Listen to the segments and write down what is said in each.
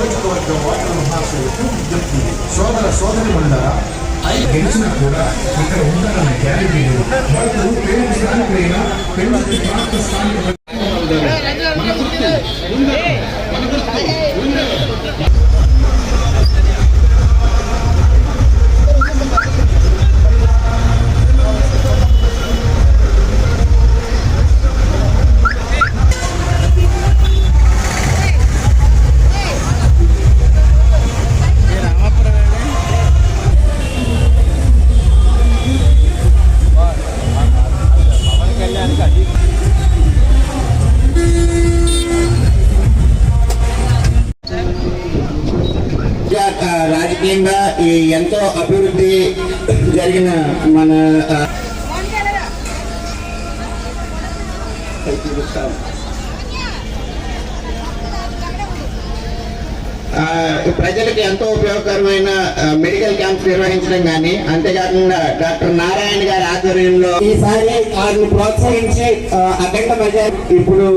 నియోజకవర్గ వార్డు మహాశయులకు విజ్ఞప్తి సోదర సోదరి జరిగిన మన ప్రజలకు ఎంతో ఉపయోగకరమైన మెడికల్ క్యాంప్స్ నిర్వహించడం కానీ అంతేకాకుండా డాక్టర్ నారాయణ గారి ఆధ్వర్యంలో ఈసారి వారిని ప్రోత్సహించి అఖండ ప్రజలు ఇప్పుడు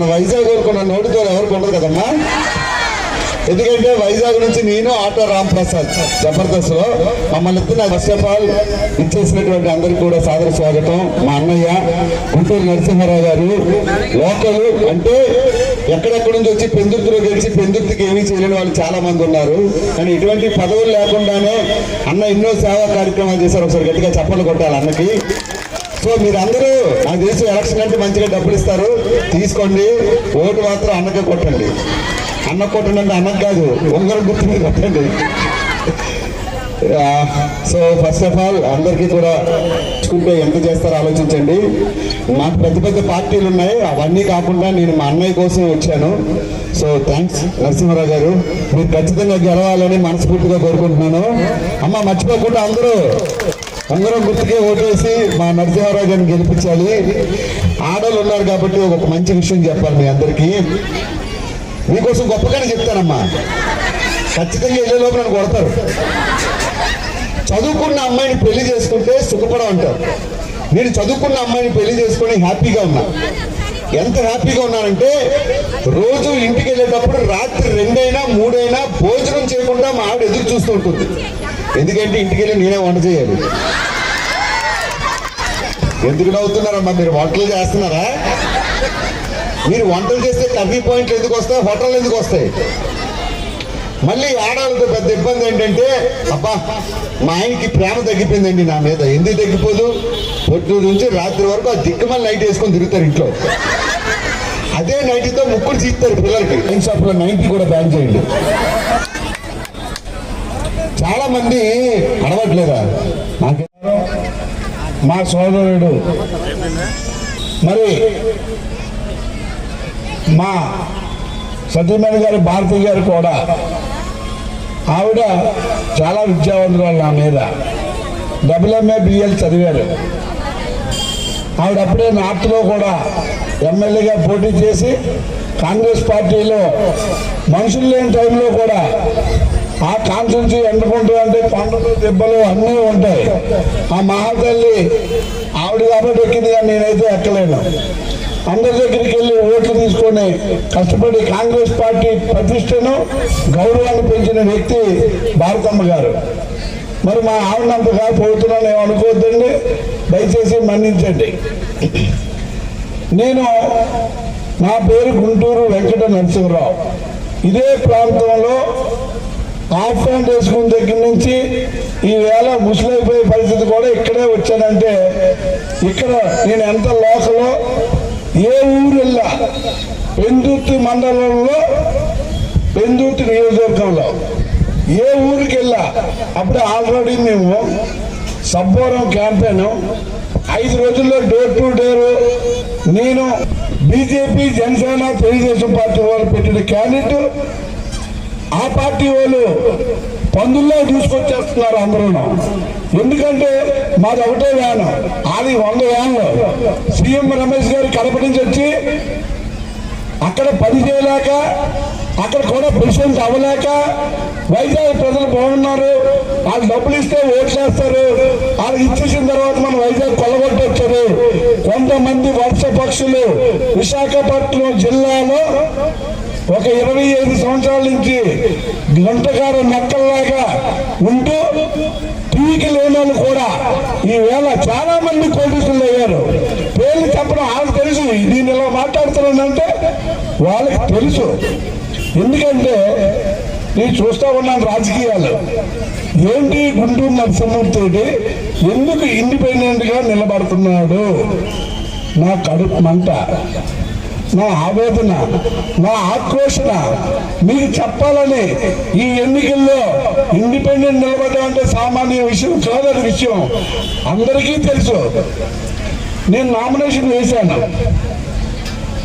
మన వైజాగ్ వరకు నోటితో ఎవరికి ఉండదు కదమ్మా? ఎందుకంటే వైజాగ్ నుంచి నేను ఆటో రామ్ ప్రసాద్ జబర్దస్త్లో మమ్మల్ని ఇద్దరు ఫస్ట్ ఆఫ్ ఆల్ ఇచ్చేసినటువంటి అందరికి కూడా సాదర స్వాగతం. మా అన్నయ్య గుంటూరు నరసింహారావు గారు లోకల్ అంటే ఎక్కడెక్కడ నుంచి వచ్చి పెందుర్తిలో గెలిచి పెందుర్తికి ఏమీ చేయలేని వాళ్ళు చాలా మంది ఉన్నారు. కానీ ఇటువంటి పదవులు లేకుండానే అన్న ఎన్నో సేవా కార్యక్రమాలు చేశారు. ఒకసారి గట్టిగా చప్పట్లు కొట్టాలి అన్నకి. సో మీరందరూ నాకు తెలిసి ఎలక్షన్ అంటే మంచిగా డబ్బులు ఇస్తారు. తీసుకోండి. ఓటు మాత్రం అన్నకే కొట్టండి. అన్న కొట్టండి అంటే అన్నకు కాదు ఉంగరం గుర్తు మీద కొట్టండి. సో ఫస్ట్ ఆఫ్ ఆల్ అందరికీ కూడా చూసుకుంటే ఎంత చేస్తారో ఆలోచించండి. మాకు పెద్ద పెద్ద పార్టీలు ఉన్నాయి. అవన్నీ కాకుండా నేను మా అన్నయ్య కోసం వచ్చాను. సో థ్యాంక్స్ నరసింహరావు గారు. మీరు ఖచ్చితంగా గెలవాలని మనస్ఫూర్తిగా కోరుకుంటున్నాను. అమ్మ మర్చిపోకుండా అందరూ ఉంగరం గుర్తుకే ఓటేసి మా నరసింహారావు గారిని గెలిపించాలి. ఆడవాళ్ళు ఉన్నారు కాబట్టి ఒక మంచి విషయం చెప్పాలి మీ అందరికీ. మీకోసం గొప్పగానే చెప్తానమ్మా. ఖచ్చితంగా వెళ్ళే లోపల నన్ను కొడతారు. చదువుకున్న అమ్మాయిని పెళ్ళి చేసుకుంటే సుఖపడం అంటారు నేను చదువుకున్న అమ్మాయిని పెళ్ళి చేసుకుని హ్యాపీగా ఉన్నా. ఎంత హ్యాపీగా ఉన్నానంటే రోజు ఇంటికి వెళ్ళేటప్పుడు రాత్రి రెండైనా మూడైనా భోజనం చేయకుండా మా ఆవిడ ఎదురు చూస్తూ ఉంటుంది. ఎందుకంటే ఇంటికి వెళ్ళి నేనే వంట చేయాలి. ఎందుకు నవ్వుతున్నారమ్మా? మీరు వంటలు చేస్తున్నారా? మీరు వంటలు చేస్తే కర్రీ పాయింట్లు ఎందుకు వస్తాయి? హోటల్ ఎందుకు వస్తాయి? మళ్ళీ ఆడవాళ్ళతో పెద్ద ఇబ్బంది ఏంటంటే అబ్బా మా ఆయనకి ప్రేమ తగ్గిపోయిందండి నా మీద. ఎందుకు తగ్గిపోదు? పొద్దు నుంచి రాత్రి వరకు ఆ దిక్కుమని నైట్ వేసుకొని తిరుగుతారు ఇంట్లో. అదే నైటీతో ముక్కులు చీస్తారు పిల్లలకి. వైన్ షాప్లో నైన్టీ కూడా బ్యాన్ చేయండి. చాలా మంది అడవట్లేదా? నాకు మా సోదరుడు. మరి మా సత్యమణి గారు భారతి గారు కూడా ఆవిడ చాలా విద్యావంతురాలు నా మీద. డబ్ల్యూఎంఏ బిఎల్ చదివారు. ఆవిడ అప్పుడే నార్త్లో కూడా ఎమ్మెల్యేగా పోటీ చేసి కాంగ్రెస్ పార్టీలో మనుషులు లేని టైంలో కూడా ఆ కాన్స్టిట్యూన్సీ ఎండుకుంటూ అంటే పంటలు దెబ్బలు అన్నీ ఉంటాయి. ఆ మహాతల్లి ఆవిడ కాబట్టి ఎక్కింది కానీ నేనైతే ఎక్కలేను. అందరి దగ్గరికి వెళ్ళి ఓట్లు తీసుకొని కష్టపడి కాంగ్రెస్ పార్టీ ప్రతిష్టను గౌరవాన్ని పెంచిన వ్యక్తి భారతమ్మ గారు. మరి మా ఆవిడంతగా పోతున్నాను ఏమనుకోవద్దండి దయచేసి మన్నించండి. నేను నా పేరు గుంటూరు వెంకట నరసింహరావు. ఇదే ప్రాంతంలో హాఫ్ ప్యాంట్ వేసుకున్న దగ్గర నుంచి ఈవేళ ముసలైపోయే పరిస్థితి కూడా ఇక్కడే వచ్చానంటే ఇక్కడ నేను ఎంత లోకలో ఏ ఊరు వెళ్ళా పెందుర్తి మండలంలో పెందుర్తి నియోజకవర్గంలో ఏ ఊరికి వెళ్ళా అప్పుడే ఆల్రెడీ మేము సబ్బోరం క్యాంపెయిన్ ఐదు రోజుల్లో డోర్ టు డోర్ నేను బీజేపీ జనసేన తెలుగుదేశం పార్టీ వాళ్ళు పెట్టిన క్యాండిడేట్ ఆ పార్టీ వాళ్ళు పందుల్లో చూసుకొచ్చేస్తున్నారు అందరూ ఎందుకంటే మాది ఒకటే వ్యాన్ అది వంద వ్యాన్లు. సీఎం రమేష్ గారు కడప నుంచి వచ్చి అక్కడ పని చేయలేక అక్కడ కూడా ప్రెసిడెంట్ అవ్వలేక వైజాగ్ ప్రజలు బాగున్నారు. వాళ్ళు డబ్బులు ఇస్తే ఓట్లు వాళ్ళు ఇచ్చేసిన తర్వాత మనం వైజాగ్ కొల్లగొట్టొచ్చారు కొంతమంది వర్ష పక్షులు విశాఖపట్నం జిల్లాలో ఒక ఇరవై ఐదు సంవత్సరాల నుంచి గంటగారు నక్కల్లాగా ఉంటూ టీవీకి లేని కూడా ఈవేళ చాలా మంది పోలీసులు అయ్యారు. పేర్లు చెప్పడం వాళ్ళకి తెలుసు. దీన్ని ఇలా మాట్లాడుతున్నానంటే వాళ్ళకి తెలుసు. ఎందుకంటే నేను చూస్తా ఉన్నాను రాజకీయాలు. ఏంటి గుంటూరు నరసింహమూర్తి ఎందుకు ఇండిపెండెంట్గా నిలబడుతున్నాడు? నా కడుపు మంట. నా ఆవేదన నా ఆక్రోషణ మీకు చెప్పాలని ఈ ఎన్నికల్లో ఇండిపెండెంట్ నిలబడడం అంటే సామాన్య విషయం కాదని విషయం అందరికీ తెలుసు. నేను నామినేషన్ వేశాను.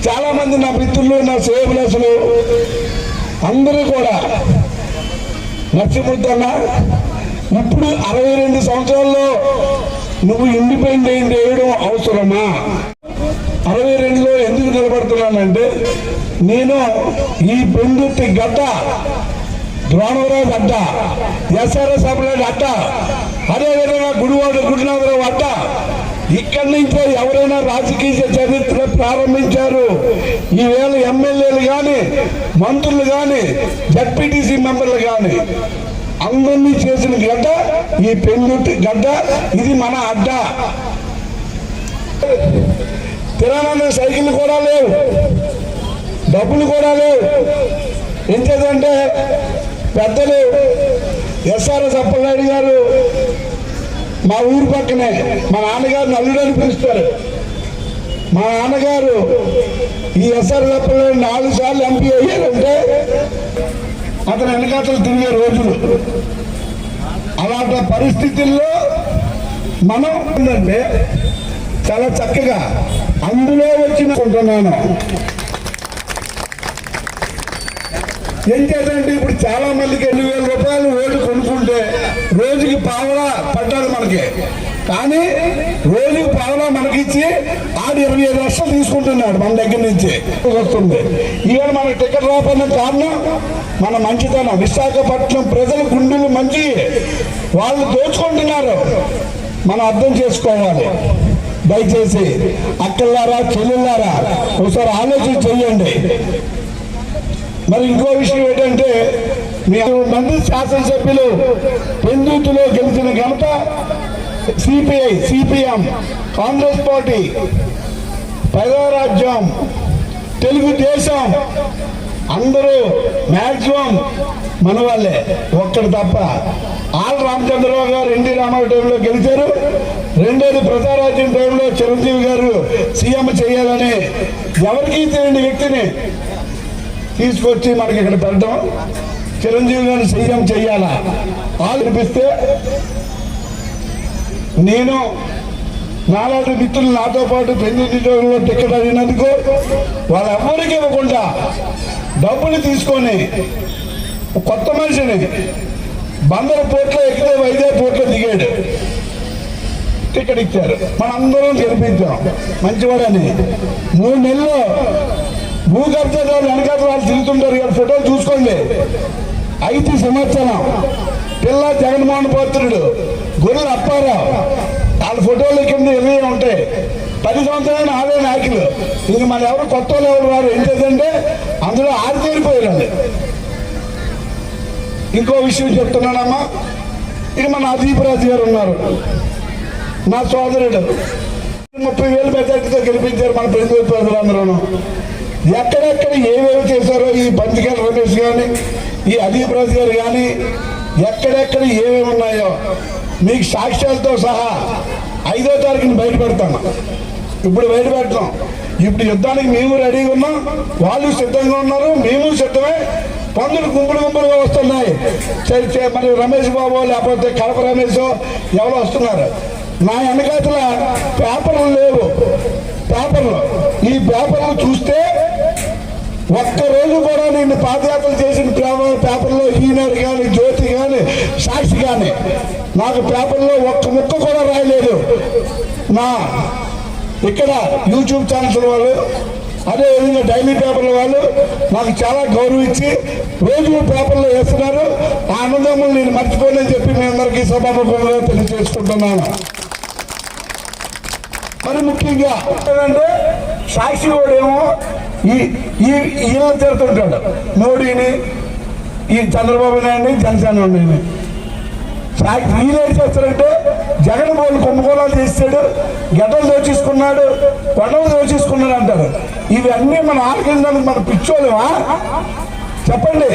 చాలామంది నా మిత్రులు నా సేవలసులు అందరూ కూడా నచ్చముద్దన్న ఇప్పుడు అరవై రెండు సంవత్సరాల్లో నువ్వు ఇండిపెండెంట్ వేయడం అవసరమా? అరవై రెండులో ఎందుకు నిలబడుతున్నానంటే నేను ఈ పెందుర్తి గడ్డ ద్రోణవరావు అడ్డ ఎస్ఆర్ఎస్ అప్పలాంటి అడ్డ అదేవిధంగా గుడివాడ గుడినాథరావు అడ్డ ఇక్కడి నుంచే ఎవరైనా రాజకీయ చరిత్ర ప్రారంభించారు. ఈవేళ ఎమ్మెల్యేలు కానీ మంత్రులు కానీ జడ్పీటీసీ మెంబర్లు కానీ అందరినీ చేసిన గడ్డ ఈ పెందుర్తి గడ్డ ఇది మన అడ్డ. కిరాణా సైకిల్ కూడా లేవు. డబ్బులు కూడా లేవు. ఎంచేదంటే పెద్దలు ఎస్ఆర్ సప్పలనాయుడు గారు మా ఊరు పక్కనే మా నాన్నగారు నల్లుడు అని పిలుస్తారు. మా నాన్నగారు ఈ ఎస్ఆర్ సప్పలనాయుడు నాలుగు సార్లు ఎంపీ అయ్యారంటే అతను వెనకాతలు తిరిగే రోజులు. అలాంటి పరిస్థితుల్లో మనం ఏంటంటే చాలా చక్కగా అందులో వచ్చినట్టున్నాను ఏం చేద్దంటే ఇప్పుడు చాలా మందికి ఎన్ని వేల రూపాయలు ఓటు కొనుక్కుంటే రోజుకి పావలా పడ్డారు మనకి. కానీ రోజుకి పావలా మనకిచ్చి ఆడు ఇరవై ఐదు లక్షలు తీసుకుంటున్నాడు మన దగ్గర నుంచి. వస్తుంది. ఈవేళ మనకి టికెట్ రాకపోయిన కారణం మన మంచితనం. విశాఖపట్నం ప్రజల గుండెలు మంచి వాళ్ళు దోచుకుంటున్నారు. మనం అర్థం చేసుకోవాలి. దయచేసి అక్కలారా చెల్లెళ్ళారా ఒకసారి ఆలోచన చెయ్యండి. మరి ఇంకో విషయం ఏంటంటే మీ మంది శాసనసభ్యులు పెందుతులో గెలిచిన ఘనత CPI CPM Congress party Praja Rajyam Telugu Desam అందరూ మ్యాక్సిమం మన వాళ్ళే ఒక్కడు తప్ప. ఆల్ రామచంద్రరావు గారు ఎన్టీ రామారావు టైంలో గెలిచారు. రెండోది ప్రజారాజ్యం టైంలో చిరంజీవి గారు సీఎం చేయాలని ఎవరికీ తెలియని వ్యక్తిని తీసుకొచ్చి మనకి ఇక్కడ పెట్టడం చిరంజీవి గారిని సీఎం చేయాలా? ఆలోపిస్తే నేను నాలాంటి మిత్రులు నాతో పాటు పెళ్ళి టికెట్ అడిగినందుకు వాళ్ళెవ్వరికి ఇవ్వకుండా డబ్బులు తీసుకొని కొత్త మనిషిని బందర పోర్ట్లో ఎక్కితే వైజాగ్ పోర్ట్లో దిగాడు. టికెట్ ఇచ్చారు. మనందరం గెలిపించాం. మంచివాడని. మూడు నెలలు భూ కబ్జాదారులు వెనకాల వాళ్ళు తిరుగుతుంటారు ఇక్కడ ఫోటోలు చూసుకోండి. ఐదు సంవత్సరం. పిల్ల జగన్మోహన్ పాత్రుడు గొర్రెలు అప్పారావు వాళ్ళ ఫోటోలు కింద ఇరవై ఉంటాయి. పది సంవత్సరాలు ఆడే నాయకులు. ఇంక మన ఎవరు కొత్త వాళ్ళు ఎవరు వారు ఏం చేద్దంటే అందులో ఆరితేరిపోయారు ఇంకో విషయం చెప్తున్నానమ్మా. ఇది మన అదీప్ రాజు గారు ఉన్నారు. నా సోదరుడు. ముప్పై వేలు మెజార్టీతో గెలిపించారు మన ప్రతినిధి ప్రజలందరూ ఎక్కడెక్కడ ఏమేమి చేశారో ఈ పంచకాల రమేష్ కానీ ఈ అదీప్ రాజు గారు కానీ ఎక్కడెక్కడ ఏమేమి ఉన్నాయో మీకు సాక్ష్యాలతో సహా ఐదో తారీఖుని బయటపెడతాను ఇప్పుడు బయటపెడతాం ఇప్పుడు యుద్ధానికి మేము రెడీగా ఉన్నాం. వాళ్ళు సిద్ధంగా ఉన్నారు. మేము సిద్ధమే. పందులు గుంపులు గుంపులుగా వస్తున్నాయి. చే- మరి రమేష్ బాబు లేకపోతే కడప రమేష్ ఎవరు వస్తున్నారు. నా వెనకాతల పేపర్లు లేవు. పేపర్లు. ఈ పేపర్లు చూస్తే ఒక్క రోజు కూడా నేను పాదయాత్ర చేసిన పేపర్ పేపర్లో ఈనాడు కానీ జ్యోతి కానీ సాక్షి కానీ నాకు పేపర్లో ఒక్క ముక్క కూడా రాయలేదు. నా ఇక్కడ యూట్యూబ్ ఛానల్స్ వాళ్ళు అదేవిధంగా డైలీ పేపర్ల వాళ్ళు నాకు చాలా గౌరవం ఇచ్చి రోజు పేపర్లో వేస్తున్నారు. ఆ ఆనందములు నేను మర్చిపోలేని చెప్పి మీ అందరికీ సభాముఖంగా తెలియజేసుకుంటున్నాను. మరి ముఖ్యంగా అంటే సాక్షి వాడేమో ఈ ఈ ఈయన తిడుతుంటాడు మోడీని ఈ చంద్రబాబు నాయుడిని జనసేన వాడిని. సాక్షి వీళ్ళు ఏం చేస్తారంటే జగన్ వాళ్ళు కుంభకోణాలు చేస్తాడు గడ్డలు దోచేసుకున్నాడు కొండలు దోచేసుకున్నాడు అంటారు. ఇవన్నీ మన ఆలకించడానికి మన పిచ్చోలేమా చెప్పండి.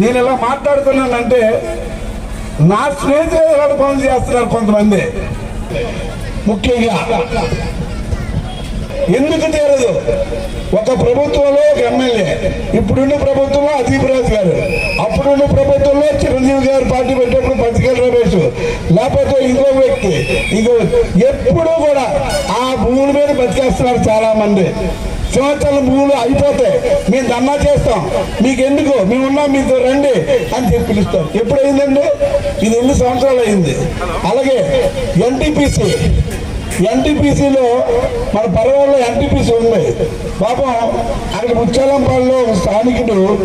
నేను ఇలా మాట్లాడుతున్నానంటే నా స్నేహితులు ఇలాంటి పనులు చేస్తున్నారు కొంతమంది. ముఖ్యంగా ఎందుకు తీరదు ఒక ప్రభుత్వంలో ఒక ఎమ్మెల్యే ఇప్పుడున్న ప్రభుత్వంలో అదీప్ రాజు గారు అప్పుడున్న ప్రభుత్వంలో చిరంజీవి గారు పార్టీ పెట్టేప్పుడు పత్రికల రమేష్ లేకపోతే ఇంకో వ్యక్తి ఇంకో ఎప్పుడూ కూడా ఆ భూముల మీద బతికేస్తున్నారు చాలా మంది సంవత్సరాల భూములు అయిపోతాయి మేము ధర్నా చేస్తాం. మీకు ఎందుకు మేము ఉన్నాం మీతో రండి అని చెప్పి పిలుస్తాం. ఎప్పుడు అయిందండి ఇది ఎన్ని సంవత్సరాలు అయింది? అలాగే ఎన్టీపీసీ ఎన్టీపీసీలో మన పర్వాలో ఎన్టీపీసీ ఉంది. పాపం అక్కడ ముచ్చాలంపాడులో ఒక స్థానికుడు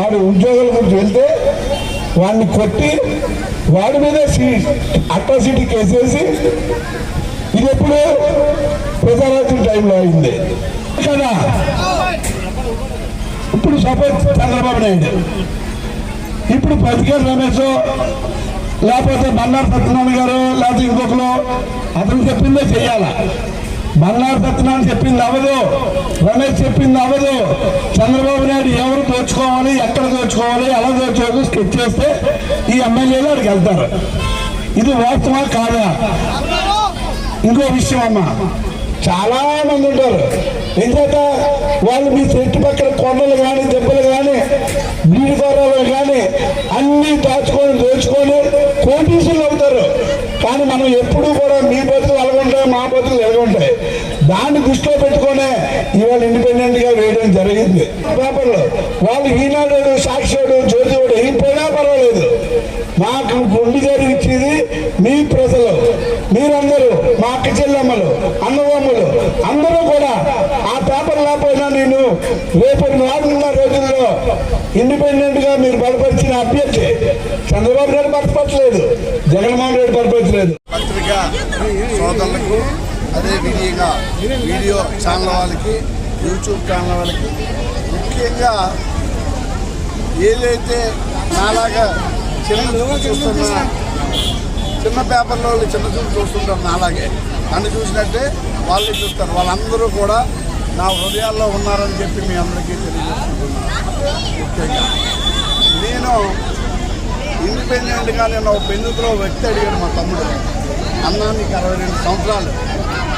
ఆడు ఉద్యోగాల గురించి వెళ్తే వాడిని కొట్టి వాడి మీద అట్రాసిటీ కేసేసి ఇది ఎప్పుడు ప్రజారాజ్యం టైంలో అయింది. కదా? ఇప్పుడు సపోజ్ చంద్రబాబు నాయుడు. ఇప్పుడు పతికేరు రమేష్. లేకపోతే బండారు సత్యనారాయణ గారు లేకపోతే ఇంకొకరు. అతను చెప్పిందే చెయ్యాలా బంగారు సత్యనారాయణ చెప్పింది అవ్వదు. రమేష్ చెప్పింది అవ్వదు. చంద్రబాబు నాయుడు ఎవరు దోచుకోవాలి ఎక్కడ దోచుకోవాలి ఎలా దోచుకోవాలి స్కెచ్ చేస్తే ఈ ఎమ్మెల్యేలు అక్కడికి వెళ్తారు. ఇది వాస్తవా కాదా? ఇంకో విషయం అమ్మా. చాలా మంది ఉంటారు. ఎందుకంట వాళ్ళు మీ చెట్టు పక్కన కొండలు కానీ దెబ్బలు కానీ నీటి గొర్రెలు కానీ అన్ని దాచుకొని దోచుకొని కోటీసులు అవుతారు. కానీ మనం ఎప్పుడూ కూడా మీ బతులు ఎలాగుంటాయి మా బతులు ఎలాగుంటాయి? దాన్ని దృష్టిలో పెట్టుకునే ఇవాళ ఇండిపెండెంట్గా వేయడం జరిగింది. పేపర్లో వాళ్ళు ఈనాడు సాక్షిడు జ్యోతివాడు ఏం పోయినా పర్వాలేదు. మాకు గుండి గారు ఇచ్చేది మీ ప్రజలు మీరందరూ మా అక్క చెల్లెమ్మలు అన్నదమ్ములు అందరూ కూడా ఆ పేపర్ లేకపోయినా నేను రేపు నాలుగున్న రోజుల్లో ఇండిపెండెంట్గా మీరు బలపరిచిన అభ్యర్థి చంద్రబాబు నాయుడు బలపరచలేదు జగన్మోహన్ రెడ్డి బలపరచలేదు. పత్రిక సోదరులకు అదే విధంగా వీడియో ఛానల్ వాళ్ళకి యూట్యూబ్ ఛానల్ వాళ్ళకి ముఖ్యంగా ఏదైతే నాలాగా చిన్న చూస్తున్న చిన్న పేపర్లో వాళ్ళు చిన్న చూపు చూస్తుంటారు నాలాగే. నన్ను చూసినట్టే వాళ్ళు చూస్తారు. వాళ్ళందరూ కూడా నా హృదయాల్లో ఉన్నారని చెప్పి మీ అందరికీ తెలియజేస్తున్నాను ముఖ్యంగా నేను ఇండిపెండెంట్గా నేను ఒక పెందుతులో వ్యక్తి అడిగాను మా తమ్ముడు. అన్నా నీకు అరవై రెండు సంవత్సరాలు.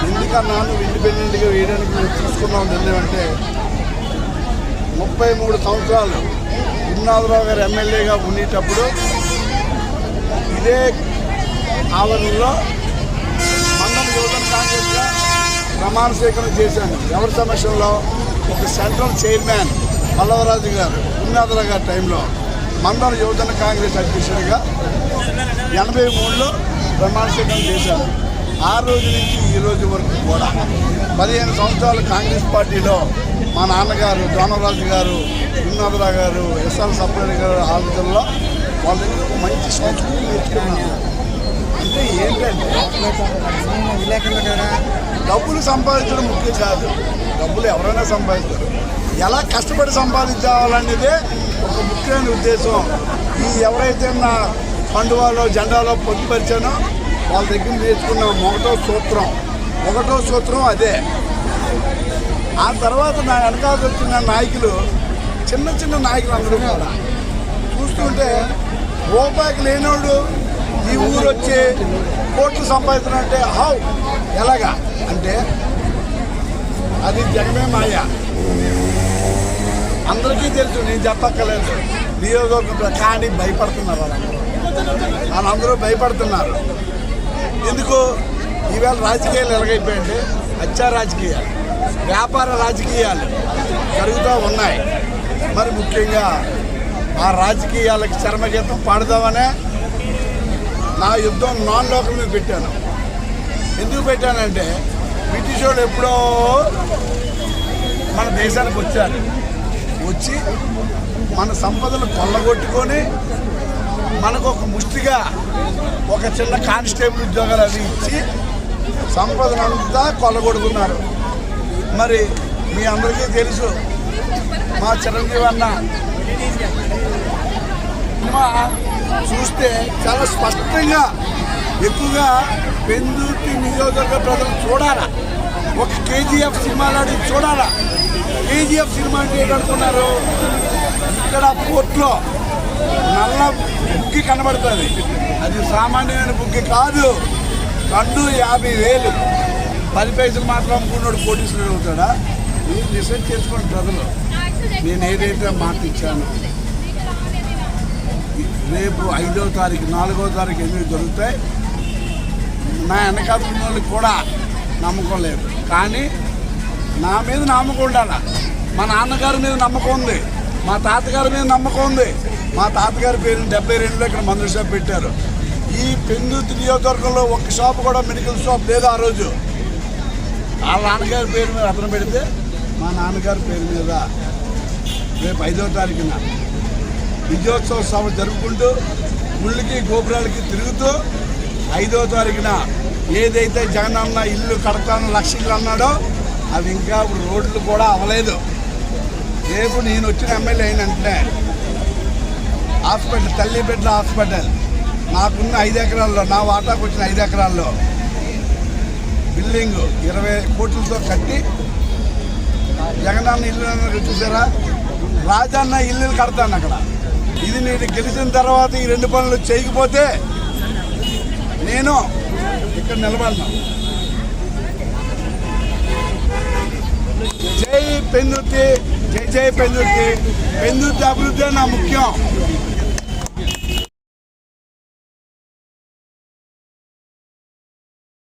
ఎందుకన్నా నువ్వు ఇండిపెండెంట్గా వేయడానికి మేము తీసుకున్నాం నిర్ణయం అంటే ముప్పై మూడు సంవత్సరాలు గురునాథరావు గారు ఎమ్మెల్యేగా ఉండేటప్పుడు ఇదే ఆవరణలో మండల యువజన కాంగ్రెస్గా ప్రమాణ చేశాను. ఎవరి సమక్షంలో? ఒక సెంట్రల్ చైర్మన్ పల్లవరాజు గారు గురునాథరావు గారి టైంలో మండల యువజన కాంగ్రెస్ అధ్యక్షుడిగా ఎనభై మూడులో ప్రమాణ చేశాను. ఆ రోజు నుంచి ఈ రోజు వరకు కూడా పదిహేను సంవత్సరాలు కాంగ్రెస్ పార్టీలో మా నాన్నగారు దోనరాజు గారు గురునాథరావు గారు ఎస్ఆర్ సప్లై గారు ఆలోచనలో వాళ్ళ దగ్గర మంచి సంస్కృతి నేర్చుకున్నాను అంటే ఏంటంటే డబ్బులు సంపాదించడం ముఖ్యం కాదు. డబ్బులు ఎవరైనా సంపాదిస్తారు. ఎలా కష్టపడి సంపాదించాలనేదే ఒక ముఖ్యమైన ఉద్దేశం. ఈ ఎవరైతే నా పండువాలో జెండాలో పొందుపరిచానో వాళ్ళ దగ్గర నేర్చుకున్నాం ఒకటో సూత్రం. ఒకటో సూత్రం అదే. ఆ తర్వాత నా వెనకాల వచ్చిన నాయకులు చిన్న చిన్న నాయకులు అందరూ కూడా చూస్తుంటే రూపాయికి లేనోడు ఈ ఊరు వచ్చి కోట్లు సంపాదిస్తున్నంటే హౌ ఎలాగా? అంటే అది జగమే మాయ. అందరికీ తెలుసు నేను చెప్పక్కర్లేదు. నియోజకవర్గం కానీ భయపడుతున్నారు వాళ్ళందరూ. వాళ్ళందరూ భయపడుతున్నారు. ఎందుకు? ఈవేళ రాజకీయాలు ఎలాగైపోయాయంటే అచ్చా రాజకీయాలు వ్యాపార రాజకీయాలు జరుగుతూ ఉన్నాయి. మరి ముఖ్యంగా ఆ రాజకీయాలకు చర్మగీతం పాడదామనే నా యుద్ధం నాన్ లోకల్ మీద పెట్టాను. ఎందుకు పెట్టానంటే బ్రిటిష్ వాళ్ళు ఎప్పుడో మన దేశానికి వచ్చారు. వచ్చి మన సంపదను కొల్లగొట్టుకొని మనకు ఒక ముష్టిగా ఒక చిన్న కానిస్టేబుల్ ఉద్యోగాలు అవి ఇచ్చి సంపదనంతా కొల్లగొడుతున్నారు. మరి మీ అందరికీ తెలుసు మా చిరంజీవి అన్న సినిమా చూస్తే చాలా స్పష్టంగా ఎక్కువగా పెందుర్తి నియోజకవర్గ ప్రజలు చూడాలా? ఒక కేజీఎఫ్ సినిమా లాంటి చూడాలా? కేజీఎఫ్ సినిమా అంటే అనుకున్నారు? ఇక్కడ పోర్ట్లో నల్ల బుగ్గి కనబడుతుంది. అది సామాన్యమైన బుగ్గి కాదు. రెండు యాభై వేలు. పది పైసలు మాత్రం అమ్ముకున్నాడు కోటీశ్వరుడు అవుతాడా? మీరు డిసైడ్ చేసుకోండి ప్రజలు. నేను ఏదైతే మాట ఇచ్చాను. రేపు ఐదో తారీఖు నాలుగో తారీఖు ఎన్ని దొరుకుతాయి నా వెనకాల ఉన్న వాళ్ళకి కూడా నమ్మకం లేదు. కానీ నా మీద నమ్మకం ఉండాలి? మా నాన్నగారి మీద నమ్మకం ఉంది. మా తాతగారి మీద నమ్మకం ఉంది. మా తాతగారి పేరు డెబ్బై రెండులో ఇక్కడ మందుల షాప్ పెట్టారు. ఈ పెందుతి నియోజకవర్గంలో ఒక్క షాప్ కూడా మెడికల్ షాప్ లేదు ఆ రోజు. వాళ్ళ నాన్నగారి పేరు మీద అతను పెడితే మా నాన్నగారి పేరు మీద రేపు ఐదో తారీఖున విజయోత్సవ సభ జరుపుకుంటూ గుళ్ళకి గోపురాలకి తిరుగుతూ ఐదో తారీఖున ఏదైతే జగనన్న ఇల్లు కడతాను లక్ష్యంగా అన్నాడో అవి ఇంకా ఇప్పుడు రోడ్లు కూడా అవ్వలేదు. రేపు నేను వచ్చిన ఎమ్మెల్యే అయినంటే హాస్పిటల్ తల్లి బిడ్డ హాస్పిటల్. నాకున్న ఐదు ఎకరాల్లో నా వాటాకు వచ్చిన ఐదు ఎకరాల్లో బిల్డింగ్ ఇరవై కోట్లతో కట్టి జగనన్న ఇల్లు చూసారా? రాజన్న ఇల్లు కడతాను అక్కడ. ఇది నేను గెలిచిన తర్వాత ఈ రెండు పనులు చేయకపోతే నేను ఇక్కడ నిలబడను. జై పెందుర్తి జై జై పెందుర్తి పెందుర్తి అభివృద్ధి నా ముఖ్యం.